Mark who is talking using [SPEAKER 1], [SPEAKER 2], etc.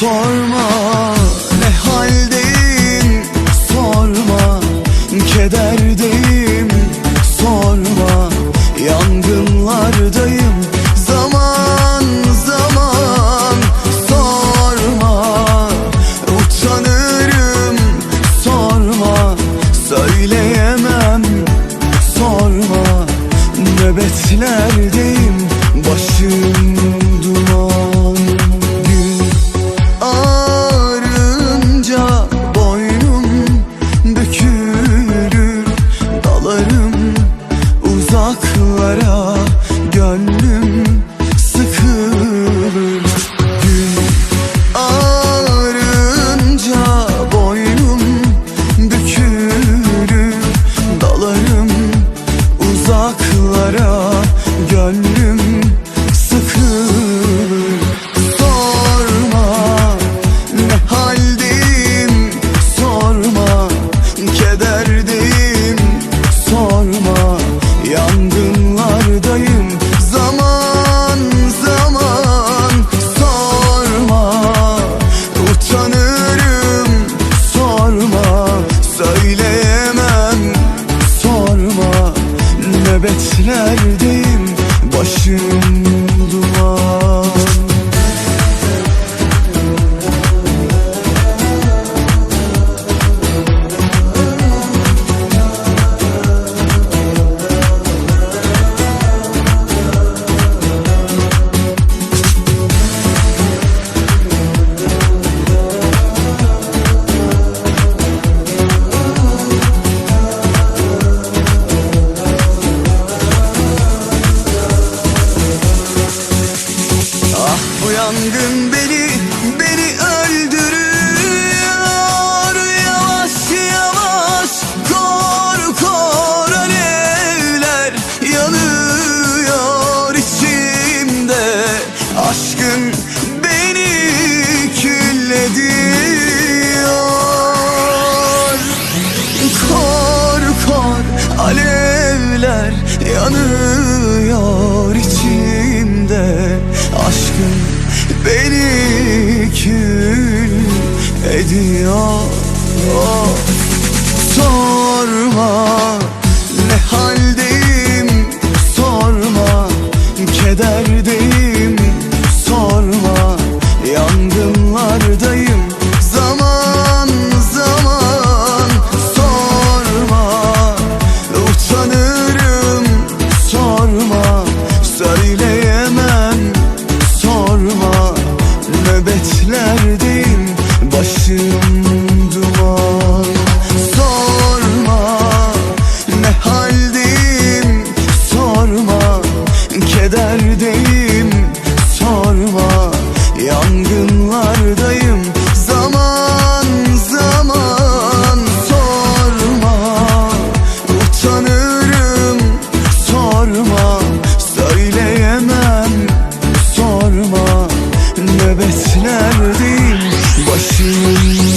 [SPEAKER 1] Sorma ne haldeyim? Sorma Kederde gül söyleyemem. Sorma nöbetlerdeyim başım 방금 ediyor. Sorma ne halde başının